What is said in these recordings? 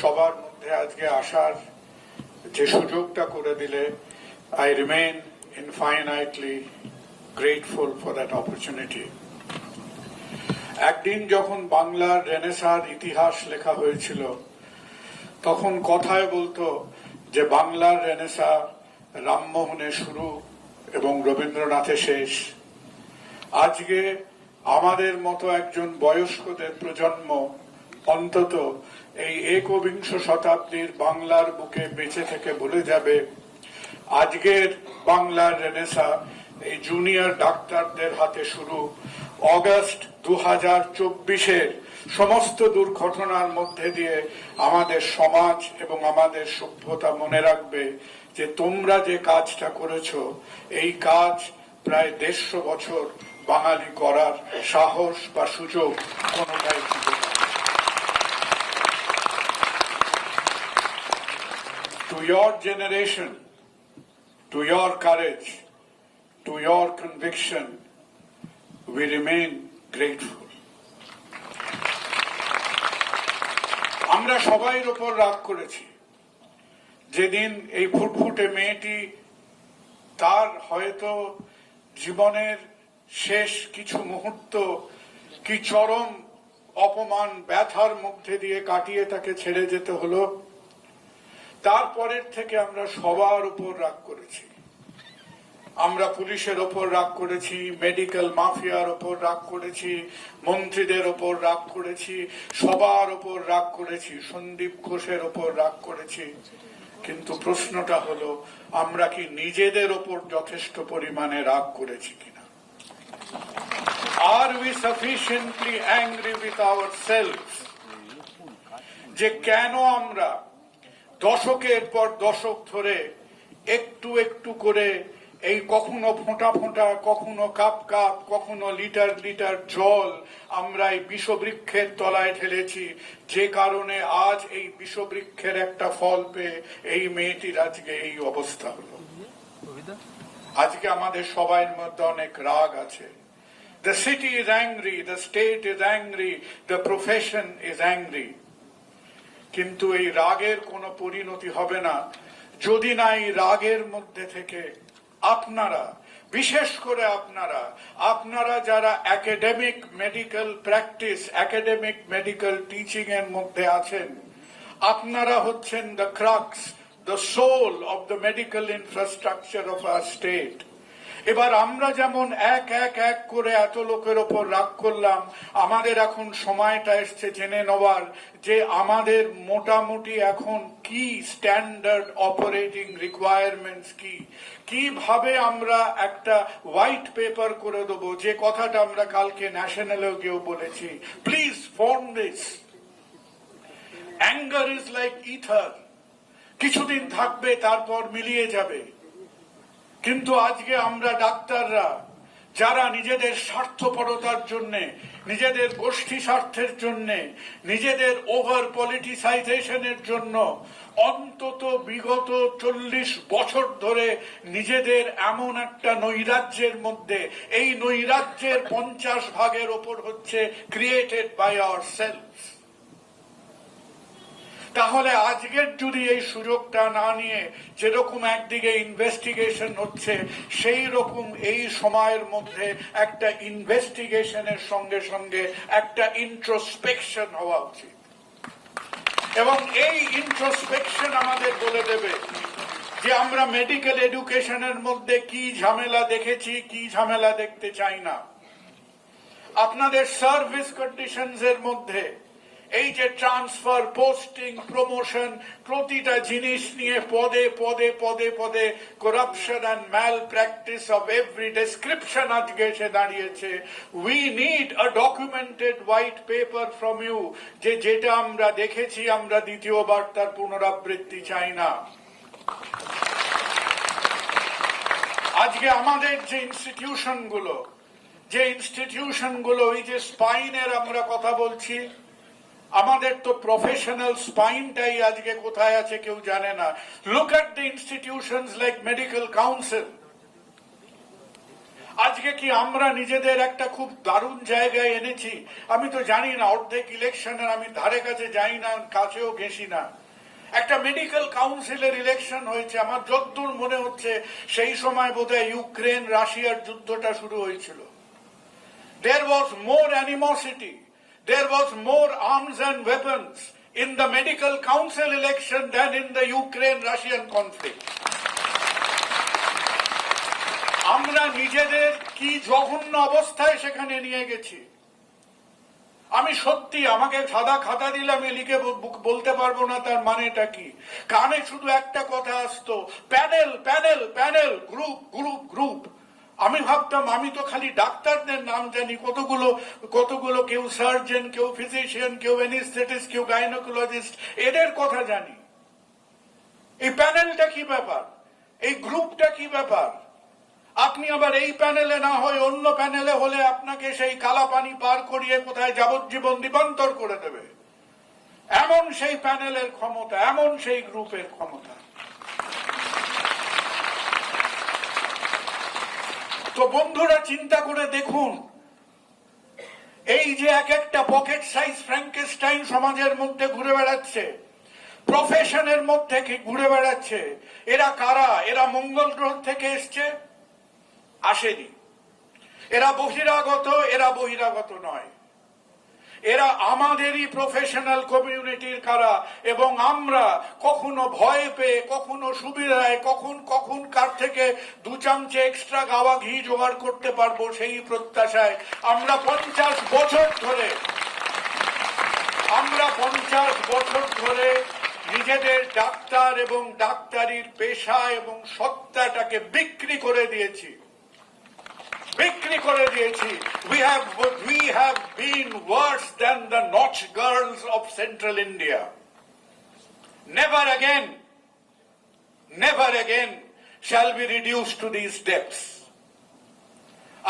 সবার মধ্যে আজকে আসার যে সুযোগটা করে দিলে I remain infinitely grateful for that opportunity একদিন যখন বাংলার রেনেসার ইতিহাস লেখা হয়েছিল, তখন কথায় বলতো যে বাংলার রেনেসা রামমোহনে শুরু এবং রবীন্দ্রনাথে শেষ। আজকে আমাদের মতো একজন বয়স্কদের প্রজন্ম অন্তত এই একবিংশ শতাব্দীর বাংলার বুকে বেঁচে থেকে বলে যাবে, আজকের বাংলার রেনেসা এই জুনিয়র ডাক্তারদের হাতে শুরু। অগস্ট দু হাজার চব্বিশের সমস্ত দুর্ঘটনার মধ্যে দিয়ে আমাদের সমাজ এবং আমাদের সভ্যতা মনে রাখবে যে তোমরা যে কাজটা করেছ, এই কাজ প্রায় দেড়শো বছর বাঙালি করার সাহস বা সুযোগ কোনোটাই ছিল না। To your generation, to your courage, to your conviction, we remain grateful. আমরা সবাইয়ের ওপর রাগ করেছি যেদিন এই ফুটফুটে মেয়েটি তার হয়তো জীবনের শেষ কিছু মুহূর্ত কি চরম অপমান ব্যথার মধ্যে দিয়ে কাটিয়ে তাকে ছেড়ে যেতে হলো তারপরের থেকে আমরা সবার উপর রাগ করেছি। আমরা পুলিশের ওপর রাগ করেছি, মেডিকেল মাফিয়ার ওপর রাগ করেছি, মন্ত্রীদের ওপর রাগ করেছি, সবার ওপর রাগ করেছি, সন্দীপ ঘোষের ওপর রাগ করেছি। কিন্তু প্রশ্নটা হলো, আমরা কি নিজেদের ওপর যথেষ্ট পরিমাণে রাগ করেছি কিনা? Are we sufficiently angry with our self যে কেন আমরা দশকের পর দশক ধরে একটু একটু করে এই কখনো ফোঁটা ফোঁটা কখনো কাপ কাপ কখনো লিটার লিটার জল আমরা এই বিষবৃক্ষের তলায় ঢেলেছি। যে কারণে আজ এই বিষবৃক্ষের একটা ফল পেয়ে এই মেয়েটির আজকে এই অবস্থা হলো। আজকে আমাদের সবাইয়ের মধ্যে অনেক রাগ আছে। The city is angry, the state is angry, the profession is angry. কিন্তু এই রাগের কোনো পরিণতি হবে না। যদি না এই রাগের মধ্যে থেকে আপনারা, বিশেষ করে আপনারা আপনারা যারা academic medical practice academic medical teaching এর মধ্যে আছেন, আপনারা হচ্ছেন the crux the soul of the medical infrastructure of our state এবার আমরা যেমন এক এক এক করে এত লোকের ওপর রাগ করলাম, আমাদের এখন সময়টা এসছে জেনে নেওয়ার যে আমাদের মোটামুটি এখন কি স্ট্যান্ডার্ড অপারেটিং রিকোয়ারমেন্টস কি? কীভাবে আমরা একটা হোয়াইট পেপার করে দেবো? যে কথাটা আমরা কালকে ন্যাশনালেও গিয়েও বলেছি। Please form this anger is like ether কিছুদিন থাকবে, তারপর মিলিয়ে যাবে। কিন্তু আজকে আমরা ডাক্তাররা, যারা নিজেদের স্বার্থপরতার জন্য, নিজেদের গোষ্ঠী স্বার্থের জন্য, নিজেদের ওভার পলিটিসাইজেশনের জন্য অন্তত বিগত চল্লিশ বছর ধরে নিজেদের এমন একটা নৈরাজ্যের মধ্যে, এই নৈরাজ্যের পঞ্চাশ ভাগের ওপর হচ্ছে ক্রিয়েটেড বাই আওয়ার সেলফ তাহলে আজকের যদি এই সুযোগটা না নিয়ে যেরকম একদিকে ইনভেস্টিগেশন হচ্ছে, সেই রকম এই সময়ের মধ্যে একটা ইনভেস্টিগেশনের সঙ্গে সঙ্গে একটা ইন্ট্রোস্পেকশন হওয়া উচিত। এবং এই ইন্ট্রোস্পেকশন আমাদের বলে দেবে যে আমরা মেডিকেল এডুকেশনের মধ্যে কি ঝামেলা দেখেছি, কি ঝামেলা দেখতে চাই না। আপনাদের সার্ভিস কন্ডিশনস এর মধ্যে এই যে ট্রান্সফার পোস্টিং প্রমোশন প্রতিটা জিনিস নিয়ে পদে পদে পদে পদে corruption and malpractice of every description আজকে এসে দাঁড়িয়েছে। We need a documented white paper from you যে যেটা আমরা দেখেছি, আমরা দ্বিতীয়বার তার পুনরাবৃত্তি চাই না। আজকে আমাদের যে ইনস্টিটিউশনগুলো, যে ইনস্টিটিউশনগুলো এই যে স্পাইনের আমরা কথা বলছি আমাদের তো প্রফেশনাল স্পাইনটাই আজকে কোথায় আছে কেউ জানে না। Look at the institutions like medical council আজকে কি আমরা নিজেদের একটা খুব দারুণ জায়গায় এনেছি? আমি তো জানি না অর্ধেক ইলেকশনের আমি ধারে কাছে যাই না কাছেও ঘেঁষি না। একটা মেডিকেল কাউন্সিলের ইলেকশন হয়েছে আমার যতদূর মনে হচ্ছে সেই সময় বোধহয় ইউক্রেন রাশিয়ার যুদ্ধটা শুরু হয়েছিল। There was more animosity, there was more arms and weapons in the medical council election than in the Ukraine-Russian conflict. আমরা নিজেদের কি জঘন্য অবস্থায় সেখানে নিয়ে গেছি? আমি সত্যি আমাকে সাদা খাতা দিলে আমি লিখে বলতে পারব না তার মানেটা কি? কানে শুধু একটা কথা আসতো, panel panel panel, group group group. আমি ভাবতাম, আমি তো খালি ডাক্তারদের নাম জানি। কতগুলো কতগুলো কেউ সার্জন, কেউ ফিজিশিয়ান, কেউ অ্যানিস্থেটিস্ট, কেউ গাইনোকোলজিস্ট, এদের কথা জানি। এই প্যানেলটা কি ব্যাপার? এই গ্রুপটা কি ব্যাপার? আপনি আবার এই প্যানেলে না হয় অন্য প্যানেলে হলে আপনাকে সেই কালা পানি পার করিয়ে কোথায় যাবজ্জীবন দ্বীপান্তর করে দেবে। এমন সেই প্যানেলের ক্ষমতা, এমন সেই গ্রুপের ক্ষমতা। তো বন্ধুরা চিন্তা করে দেখুন। এই যে এক একটা পকেট সাইজ ফ্র্যাঙ্কেস্টাইন সমাজের মধ্যে ঘুরে বেড়াচ্ছে প্রফেশনের মধ্যে ঘুরে বেড়াচ্ছে, এরা কারা, এরা মঙ্গল গ্রহ থেকে এসছে? আসেনি। এরা বহিরাগত এরা বহিরাগত নয়। এরা আমাদেরই প্রফেশনাল কমিউনিটির কারা এবং আমরা কখনো ভয় পেয়ে, কখনো সুবিধায়, কখন কখন কার থেকে দু চামচে এক্সট্রা গাওয়া ঘি জোগাড় করতে পারব সেই প্রত্যাশায়। আমরা পঞ্চাশ বছর ধরে, আমরা পঞ্চাশ বছর ধরে নিজেদের ডাক্তার এবং ডাক্তারির পেশা এবং সত্তাটাকে বিক্রি করে দিয়েছি। বিক্রি করে দিয়েছি। We have we have been worse than the nautch girls of central India never again never again shall be reduce to this depths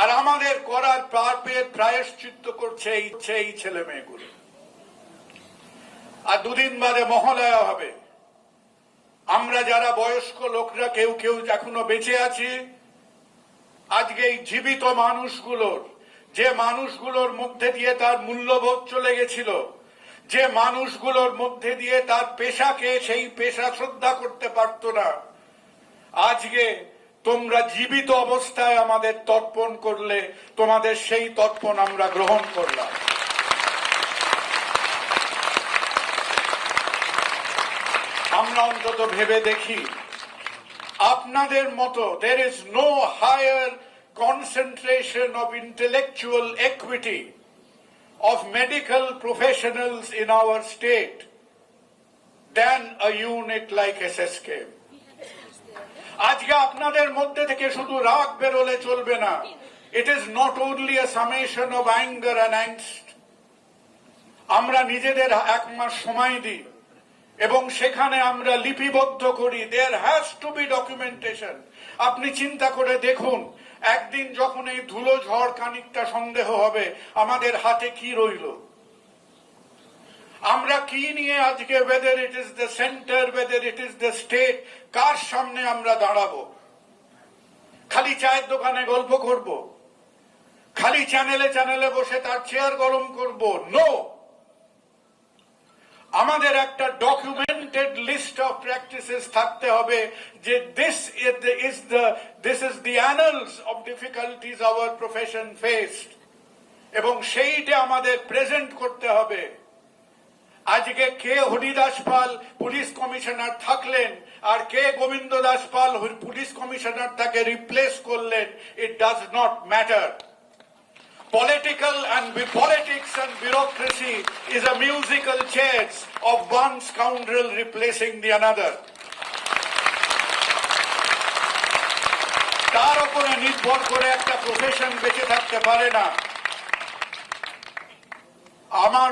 আর আমাদের করার পাপের প্রায়শ্চিত্ত করছে এই ছেলে মেয়েগুলো। আর দুদিন বাদে মহালয়া হবে। আমরা যারা বয়স্ক লোকরা, কেউ কেউ এখনও বেঁচে আছি আজকে এই জীবিত মানুষগুলোর, যে মানুষগুলোর মধ্যে দিয়ে তার মূল্যবোধ চলে গেছিল, যে মানুষগুলোর মধ্যে দিয়ে তার পেশাকে সেই পেশা শ্রদ্ধা করতে পারত না, আজকে তোমরা জীবিত অবস্থায় আমাদের তর্পণ করলে, তোমাদের সেই তর্পণ আমরা গ্রহণ করলাম। আমরা অন্তত ভেবে দেখি আপনাদের মতো there is no higher concentration of intellectual equity of medical professionals in our state than a unit like SSK. আজকে আপনাদের মধ্যে থেকে শুধু রাগ বেরোলে চলবে না। It is not only a summation of anger and আমরা নিজেদের এক মাস সময় দিই। এবং সেখানে আমরা লিপিবদ্ধ করি। There has to be documentation আপনি চিন্তা করে দেখুন, একদিন যখন এই ধুলো ঝড় খানিকটা সন্দেহ হবে, আমাদের হাতে কি রইল? আমরা কি নিয়ে আজকে whether it is the centre whether it is the state কার সামনে আমরা দাঁড়াবো? খালি চায়ের দোকানে গল্প করব? খালি চ্যানেলে চ্যানেলে বসে তার চেয়ার গরম করব? নো আমাদের একটা ডকুমেন্টেড লিস্ট অফ প্র্যাকটিসেস থাকতে হবে যে this is the this is the annals of difficulties our profession faced এবং সেইটা আমাদের প্রেজেন্ট করতে হবে। আজকে কে হরিদাস পাল পুলিশ কমিশনার থাকলেন আর কে গোবিন্দ দাস পাল পুলিশ কমিশনার তাকে রিপ্লেস করলেন it does not matter Political and politics and bureaucracy is a musical chairs of one scoundrel replacing the another. তার উপরে নির্ভর করে একটা প্রফেশন বেঁচে থাকতে পারে না আমার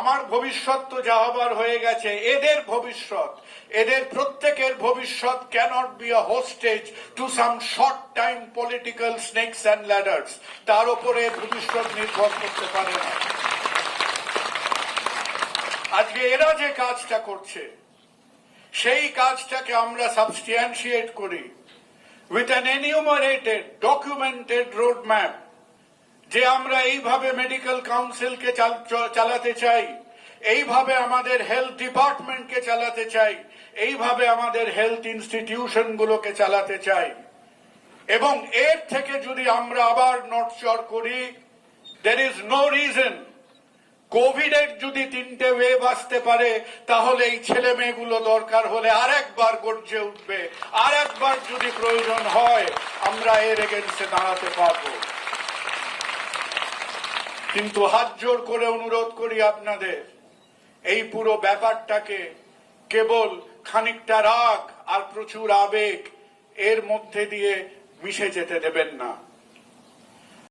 আমার ভবিষ্যৎ তো যা হবার হয়ে গেছে এদের ভবিষ্যৎ এদের প্রত্যেকের ভবিষ্যৎ cannot be a hostage to some short time political snakes and ladders তার উপরে ভবিষ্যৎ নির্ভর করতে পারে না। আজকে এরা যে কাজটা করছে, সেই কাজটাকে আমরা সাবস্টিয়ানশিয়েট করি with an an documented road map যে আমরা এইভাবে মেডিকেল কাউন্সিলকে চালাতে চাই। এইভাবে আমাদের হেলথ ডিপার্টমেন্টকে চালাতে চাই, এইভাবে আমাদের হেলথ ইনস্টিটিউশনগুলোকে চালাতে চাই। এবং এর থেকে যদি আমরা আবার নটচর করি there is no reason covid এর যদি তিনটে ওয়েভ আসতে পারে, তাহলে এই ছেলে মেয়েগুলো দরকার হলে আর একবার গর্জে উঠবে আর একবার যদি প্রয়োজন হয়, আমরা এর এগেন্সে দাঁড়াতে পারব। কিন্তু হাত জোর করে অনুরোধ করি আপনাদের এই পুরো ব্যাপারটাকে কেবল খানিকটা রাগ আর প্রচুর আবেগ এর মধ্যে দিয়ে মিশে যেতে দেবেন না।